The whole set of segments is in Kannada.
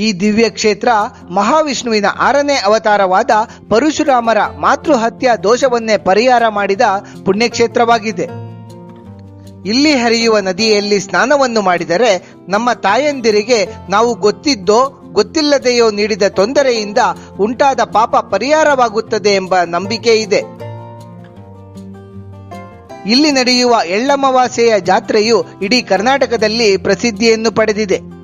ಈ ದಿವ್ಯ ಕ್ಷೇತ್ರ ಮಹಾವಿಷ್ಣುವಿನ ಆರನೇ ಅವತಾರವಾದ ಪರಶುರಾಮರ ಮಾತೃಹತ್ಯ ದೋಷವನ್ನೇ ಪರಿಹಾರ ಮಾಡಿದ ಪುಣ್ಯಕ್ಷೇತ್ರವಾಗಿದೆ. ಇಲ್ಲಿ ಹರಿಯುವ ನದಿಯಲ್ಲಿ ಸ್ನಾನವನ್ನು ಮಾಡಿದರೆ ನಮ್ಮ ತಾಯಂದಿರಿಗೆ ನಾವು ಗೊತ್ತಿದ್ದೋ ಗೊತ್ತಿಲ್ಲದೆಯೋ ನೀಡಿದ ತೊಂದರೆಯಿಂದ ಉಂಟಾದ ಪಾಪ ಪರಿಹಾರವಾಗುತ್ತದೆ ಎಂಬ ನಂಬಿಕೆ ಇದೆ. ಇಲ್ಲಿ ನಡೆಯುವ ಎಳ್ಳಮವಾಸೆಯ ಜಾತ್ರೆಯು ಇಡೀ ಕರ್ನಾಟಕದಲ್ಲಿ ಪ್ರಸಿದ್ಧಿಯನ್ನು ಪಡೆದಿದೆ.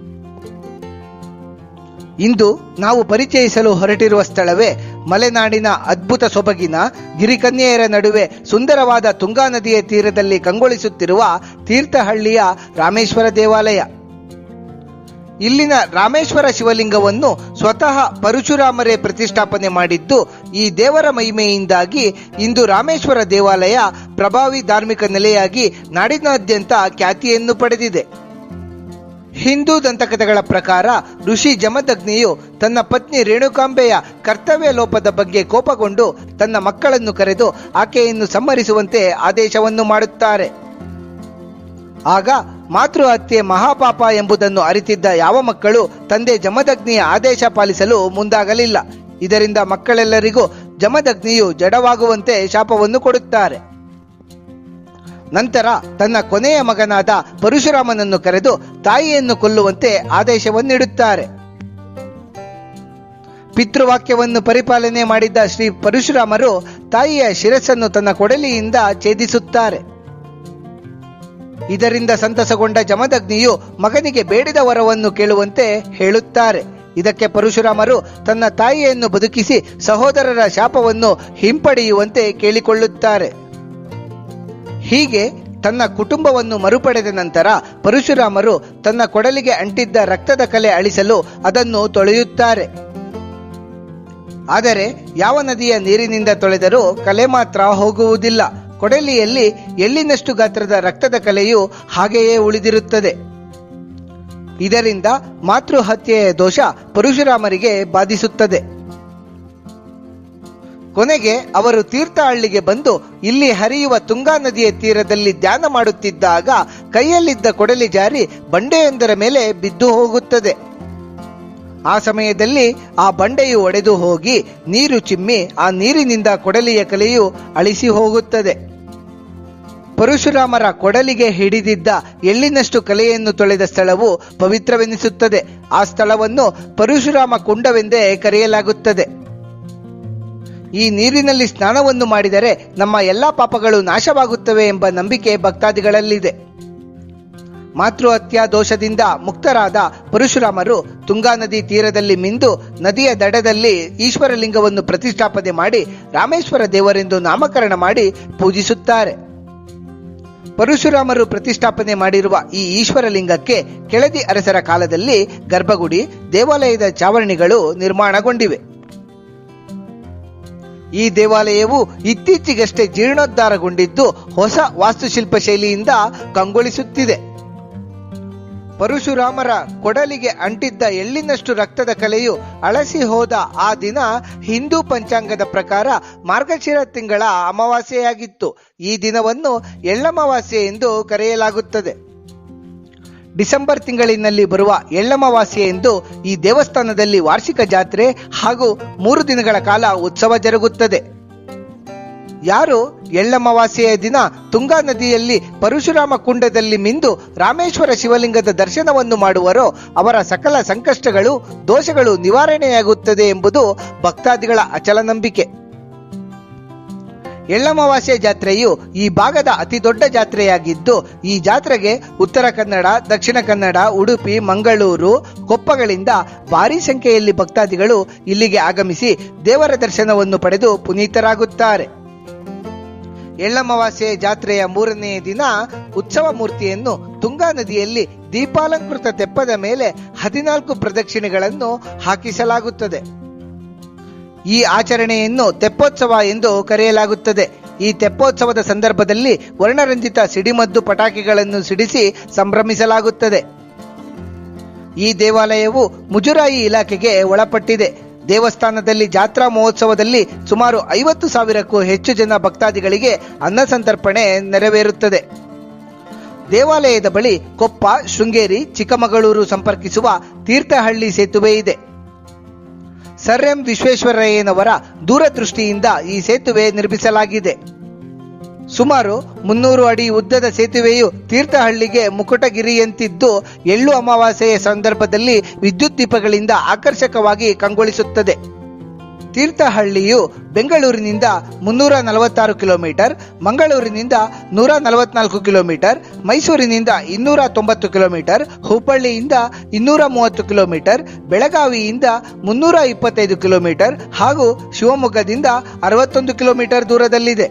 ಇಂದು ನಾವು ಪರಿಚಯಿಸಲು ಹೊರಟಿರುವ ಸ್ಥಳವೇ ಮಲೆನಾಡಿನ ಅದ್ಭುತ ಸೊಬಗಿನ ಗಿರಿಕನ್ಯೆಯರ ನಡುವೆ ಸುಂದರವಾದ ತುಂಗಾ ನದಿಯ ತೀರದಲ್ಲಿ ಕಂಗೊಳಿಸುತ್ತಿರುವ ತೀರ್ಥಹಳ್ಳಿಯ ರಾಮೇಶ್ವರ ದೇವಾಲಯ. ಇಲ್ಲಿನ ರಾಮೇಶ್ವರ ಶಿವಲಿಂಗವನ್ನು ಸ್ವತಃ ಪರಶುರಾಮರೇ ಪ್ರತಿಷ್ಠಾಪನೆ ಮಾಡಿದ್ದು, ಈ ದೇವರ ಮಹಿಮೆಯಿಂದಾಗಿ ಇಂದು ರಾಮೇಶ್ವರ ದೇವಾಲಯ ಪ್ರಭಾವಿ ಧಾರ್ಮಿಕ ನೆಲೆಯಾಗಿ ನಾಡಿನಾದ್ಯಂತ ಖ್ಯಾತಿಯನ್ನು ಪಡೆದಿದೆ. ಹಿಂದೂ ದಂತಕಥೆಗಳ ಪ್ರಕಾರ ಋಷಿ ಜಮದಗ್ನಿಯು ತನ್ನ ಪತ್ನಿ ರೇಣುಕಾಂಬೆಯ ಕರ್ತವ್ಯ ಲೋಪದ ಬಗ್ಗೆ ಕೋಪಗೊಂಡು ತನ್ನ ಮಕ್ಕಳನ್ನು ಕರೆದು ಆಕೆಯನ್ನು ಸಂಹರಿಸುವಂತೆ ಆದೇಶವನ್ನು ಮಾಡುತ್ತಾರೆ. ಆಗ ಮಾತೃಹತ್ಯೆ ಮಹಾಪಾಪ ಎಂಬುದನ್ನು ಅರಿತಿದ್ದ ಯಾವ ಮಕ್ಕಳು ತಂದೆ ಜಮದಗ್ನಿಯ ಆದೇಶ ಪಾಲಿಸಲು ಮುಂದಾಗಲಿಲ್ಲ. ಇದರಿಂದ ಮಕ್ಕಳೆಲ್ಲರಿಗೂ ಜಮದಗ್ನಿಯು ಜಡವಾಗುವಂತೆ ಶಾಪವನ್ನು ಕೊಡುತ್ತಾರೆ. ನಂತರ ತನ್ನ ಕೊನೆಯ ಮಗನಾದ ಪರಶುರಾಮನನ್ನು ಕರೆದು ತಾಯಿಯನ್ನು ಕೊಲ್ಲುವಂತೆ ಆದೇಶವನ್ನು ನೀಡುತ್ತಾರೆ ಪಿತೃವಾಕ್ಯವನ್ನು ಪರಿಪಾಲನೆ ಮಾಡಿದ್ದ ಶ್ರೀ ಪರಶುರಾಮರು ತಾಯಿಯ ಶಿರಸ್ಸನ್ನು ತನ್ನ ಕೊಡಲಿಯಿಂದ ಛೇದಿಸುತ್ತಾರೆ. ಇದರಿಂದ ಸಂತಸಗೊಂಡ ಜಮದಗ್ನಿಯು ಮಗನಿಗೆ ಬೇಡಿದ ವರವನ್ನು ಕೇಳುವಂತೆ ಹೇಳುತ್ತಾರೆ. ಇದಕ್ಕೆ ಪರಶುರಾಮರು ತನ್ನ ತಾಯಿಯನ್ನು ಬದುಕಿಸಿ ಸಹೋದರರ ಶಾಪವನ್ನು ಹಿಂಪಡೆಯುವಂತೆ ಕೇಳಿಕೊಳ್ಳುತ್ತಾರೆ. ಹೀಗೆ ತನ್ನ ಕುಟುಂಬವನ್ನು ಮರುಪಡೆದ ನಂತರ ಪರಶುರಾಮರು ತನ್ನ ಕೊಡಲಿಗೆ ಅಂಟಿದ್ದ ರಕ್ತದ ಕಲೆ ಅಳಿಸಲು ಅದನ್ನು ತೊಳೆಯುತ್ತಾರೆ. ಆದರೆ ಯಾವ ನದಿಯ ನೀರಿನಿಂದ ತೊಳೆದರೂ ಕಲೆ ಮಾತ್ರ ಹೋಗುವುದಿಲ್ಲ. ಕೊಡಲಿಯಲ್ಲಿ ಎಲ್ಲಿನಷ್ಟು ಗಾತ್ರದ ರಕ್ತದ ಕಲೆಯು ಹಾಗೆಯೇ ಉಳಿದಿರುತ್ತದೆ. ಇದರಿಂದ ಮಾತೃಹತ್ಯೆಯ ದೋಷ ಪರಶುರಾಮರಿಗೆ ಬಾಧಿಸುತ್ತದೆ. ಕೊನೆಗೆ ಅವರು ತೀರ್ಥಹಳ್ಳಿಗೆ ಬಂದು ಇಲ್ಲಿ ಹರಿಯುವ ತುಂಗಾ ನದಿಯ ತೀರದಲ್ಲಿ ಧ್ಯಾನ ಮಾಡುತ್ತಿದ್ದಾಗ ಕೈಯಲ್ಲಿದ್ದ ಕೊಡಲಿ ಜಾರಿ ಬಂಡೆಯೊಂದರ ಮೇಲೆ ಬಿದ್ದು ಹೋಗುತ್ತದೆ. ಆ ಸಮಯದಲ್ಲಿ ಆ ಬಂಡೆಯು ಒಡೆದು ಹೋಗಿ ನೀರು ಚಿಮ್ಮಿ ಆ ನೀರಿನಿಂದ ಕೊಡಲಿಯ ಕಲೆಯು ಅಳಿಸಿ ಹೋಗುತ್ತದೆ. ಪರಶುರಾಮರ ಕೊಡಲಿಗೆ ಹಿಡಿದಿದ್ದ ಎಳ್ಳಿನಷ್ಟು ಕಲೆಯನ್ನು ತೊಳೆದ ಸ್ಥಳವು ಪವಿತ್ರವೆನಿಸುತ್ತದೆ. ಆ ಸ್ಥಳವನ್ನು ಪರಶುರಾಮ ಕುಂಡವೆಂದೇ ಕರೆಯಲಾಗುತ್ತದೆ. ಈ ನೀರಿನಲ್ಲಿ ಸ್ನಾನವನ್ನು ಮಾಡಿದರೆ ನಮ್ಮ ಎಲ್ಲಾ ಪಾಪಗಳು ನಾಶವಾಗುತ್ತವೆ ಎಂಬ ನಂಬಿಕೆ ಭಕ್ತಾದಿಗಳಲ್ಲಿದೆ. ಮಾತೃಹತ್ಯಾ ದೋಷದಿಂದ ಮುಕ್ತರಾದ ಪರಶುರಾಮರು ತುಂಗಾ ನದಿ ತೀರದಲ್ಲಿ ಮಿಂದು ನದಿಯ ದಡದಲ್ಲಿ ಈಶ್ವರಲಿಂಗವನ್ನು ಪ್ರತಿಷ್ಠಾಪನೆ ಮಾಡಿ ರಾಮೇಶ್ವರ ದೇವರೆಂದು ನಾಮಕರಣ ಮಾಡಿ ಪೂಜಿಸುತ್ತಾರೆ. ಪರಶುರಾಮರು ಪ್ರತಿಷ್ಠಾಪನೆ ಮಾಡಿರುವ ಈ ಈಶ್ವರಲಿಂಗಕ್ಕೆ ಕೆಳದಿ ಅರಸರ ಕಾಲದಲ್ಲಿ ಗರ್ಭಗುಡಿ, ದೇವಾಲಯದ ಚಾವರಣಿಗಳು ನಿರ್ಮಾಣಗೊಂಡಿವೆ. ಈ ದೇವಾಲಯವು ಇತ್ತೀಚೆಗಷ್ಟೇ ಜೀರ್ಣೋದ್ಧಾರಗೊಂಡಿದ್ದು ಹೊಸ ವಾಸ್ತುಶಿಲ್ಪ ಶೈಲಿಯಿಂದ ಕಂಗೊಳಿಸುತ್ತಿದೆ. ಪರಶುರಾಮರ ಕೊಡಲಿಗೆ ಅಂಟಿದ್ದ ಎಳ್ಳಿನಷ್ಟು ರಕ್ತದ ಕಲೆಯು ಅಳಸಿ ಹೋದ ಆ ದಿನ ಹಿಂದೂ ಪಂಚಾಂಗದ ಪ್ರಕಾರ ಮಾರ್ಗಶಿರ ತಿಂಗಳ ಅಮಾವಾಸ್ಯೆಯಾಗಿತ್ತು. ಈ ದಿನವನ್ನು ಎಳ್ಳಮಾವಾಸ್ಯೆ ಎಂದು ಕರೆಯಲಾಗುತ್ತದೆ. ಡಿಸೆಂಬರ್ ತಿಂಗಳಿನಲ್ಲಿ ಬರುವ ಎಳ್ಳಮಾವಾಸ್ಯೆ ಎಂದು ಈ ದೇವಸ್ಥಾನದಲ್ಲಿ ವಾರ್ಷಿಕ ಜಾತ್ರೆ ಹಾಗೂ ಮೂರು ದಿನಗಳ ಕಾಲ ಉತ್ಸವ ಜರುಗುತ್ತದೆ. ಯಾರು ಎಳ್ಳಮವಾಸಿಯ ದಿನ ತುಂಗಾ ನದಿಯಲ್ಲಿ ಪರಶುರಾಮ ಕುಂಡದಲ್ಲಿ ಮಿಂದು ರಾಮೇಶ್ವರ ಶಿವಲಿಂಗದ ದರ್ಶನವನ್ನು ಮಾಡುವರೋ ಅವರ ಸಕಲ ಸಂಕಷ್ಟಗಳು, ದೋಷಗಳು ನಿವಾರಣೆಯಾಗುತ್ತದೆ ಎಂಬುದು ಭಕ್ತಾದಿಗಳ ಅಚಲ ನಂಬಿಕೆ. ಎಳ್ಳಮಾವಾಸ್ಯೆ ಜಾತ್ರೆಯು ಈ ಭಾಗದ ಅತಿದೊಡ್ಡ ಜಾತ್ರೆಯಾಗಿದ್ದು, ಈ ಜಾತ್ರೆಗೆ ಉತ್ತರ ಕನ್ನಡ, ದಕ್ಷಿಣ ಕನ್ನಡ, ಉಡುಪಿ, ಮಂಗಳೂರು, ಕೊಪ್ಪಗಳಿಂದ ಭಾರೀ ಸಂಖ್ಯೆಯಲ್ಲಿ ಭಕ್ತಾದಿಗಳು ಇಲ್ಲಿಗೆ ಆಗಮಿಸಿ ದೇವರ ದರ್ಶನವನ್ನು ಪಡೆದು ಪುನೀತರಾಗುತ್ತಾರೆ. ಎಳ್ಳಮಾವಾಸ್ಯ ಜಾತ್ರೆಯ ಮೂರನೇ ದಿನ ಉತ್ಸವ ಮೂರ್ತಿಯನ್ನು ತುಂಗಾ ನದಿಯಲ್ಲಿ ದೀಪಾಲಂಕೃತ ತೆಪ್ಪದ ಮೇಲೆ ಹದಿನಾಲ್ಕು ಪ್ರದಕ್ಷಿಣೆಗಳನ್ನು ಹಾಕಿಸಲಾಗುತ್ತದೆ. ಈ ಆಚರಣೆಯನ್ನು ತೆಪ್ಪೋತ್ಸವ ಎಂದು ಕರೆಯಲಾಗುತ್ತದೆ. ಈ ತೆಪ್ಪೋತ್ಸವದ ಸಂದರ್ಭದಲ್ಲಿ ವರ್ಣರಂಜಿತ ಸಿಡಿಮದ್ದು ಪಟಾಕಿಗಳನ್ನು ಸಿಡಿಸಿ ಸಂಭ್ರಮಿಸಲಾಗುತ್ತದೆ. ಈ ದೇವಾಲಯವು ಮುಜುರಾಯಿ ಇಲಾಖೆಗೆ ಒಳಪಟ್ಟಿದೆ. ದೇವಸ್ಥಾನದಲ್ಲಿ ಜಾತ್ರಾ ಮಹೋತ್ಸವದಲ್ಲಿ ಸುಮಾರು ಐವತ್ತು ಸಾವಿರಕ್ಕೂ ಹೆಚ್ಚು ಜನ ಭಕ್ತಾದಿಗಳಿಗೆ ಅನ್ನ ಸಂತರ್ಪಣೆ ನೆರವೇರುತ್ತದೆ. ದೇವಾಲಯದ ಬಳಿ ಕೊಪ್ಪ, ಶೃಂಗೇರಿ, ಚಿಕ್ಕಮಗಳೂರು ಸಂಪರ್ಕಿಸುವ ತೀರ್ಥಹಳ್ಳಿ ಸೇತುವೆ ಇದೆ. ಸರ್ ಎಂ ವಿಶ್ವೇಶ್ವರಯ್ಯನವರ ದೂರದೃಷ್ಟಿಯಿಂದ ಈ ಸೇತುವೆ ನಿರ್ಮಿಸಲಾಗಿದೆ. ಸುಮಾರು ಮುನ್ನೂರು ಅಡಿ ಉದ್ದದ ಸೇತುವೆಯು ತೀರ್ಥಹಳ್ಳಿಗೆ ಮುಕುಟಗಿರಿಯಂತಿದ್ದು ಎಳ್ಳು ಅಮಾವಾಸ್ಯೆಯ ಸಂದರ್ಭದಲ್ಲಿ ವಿದ್ಯುತ್ ದೀಪಗಳಿಂದ ಆಕರ್ಷಕವಾಗಿ ಕಂಗೊಳಿಸುತ್ತದೆ. ತೀರ್ಥಹಳ್ಳಿಯು ಬೆಂಗಳೂರಿನಿಂದ ಮುನ್ನೂರ ನಲವತ್ತಾರು ಕಿಲೋಮೀಟರ್, ಮಂಗಳೂರಿನಿಂದ ನೂರ ನಲವತ್ನಾಲ್ಕು ಕಿಲೋಮೀಟರ್, ಮೈಸೂರಿನಿಂದ ಇನ್ನೂರ ತೊಂಬತ್ತು ಕಿಲೋಮೀಟರ್, ಹುಬ್ಬಳ್ಳಿಯಿಂದ ಇನ್ನೂರ ಮೂವತ್ತು ಕಿಲೋಮೀಟರ್, ಬೆಳಗಾವಿಯಿಂದ ಮುನ್ನೂರ ಇಪ್ಪತ್ತೈದು ಕಿಲೋಮೀಟರ್ ಹಾಗೂ ಶಿವಮೊಗ್ಗದಿಂದ ಅರವತ್ತೊಂದು ಕಿಲೋಮೀಟರ್ ದೂರದಲ್ಲಿದೆ.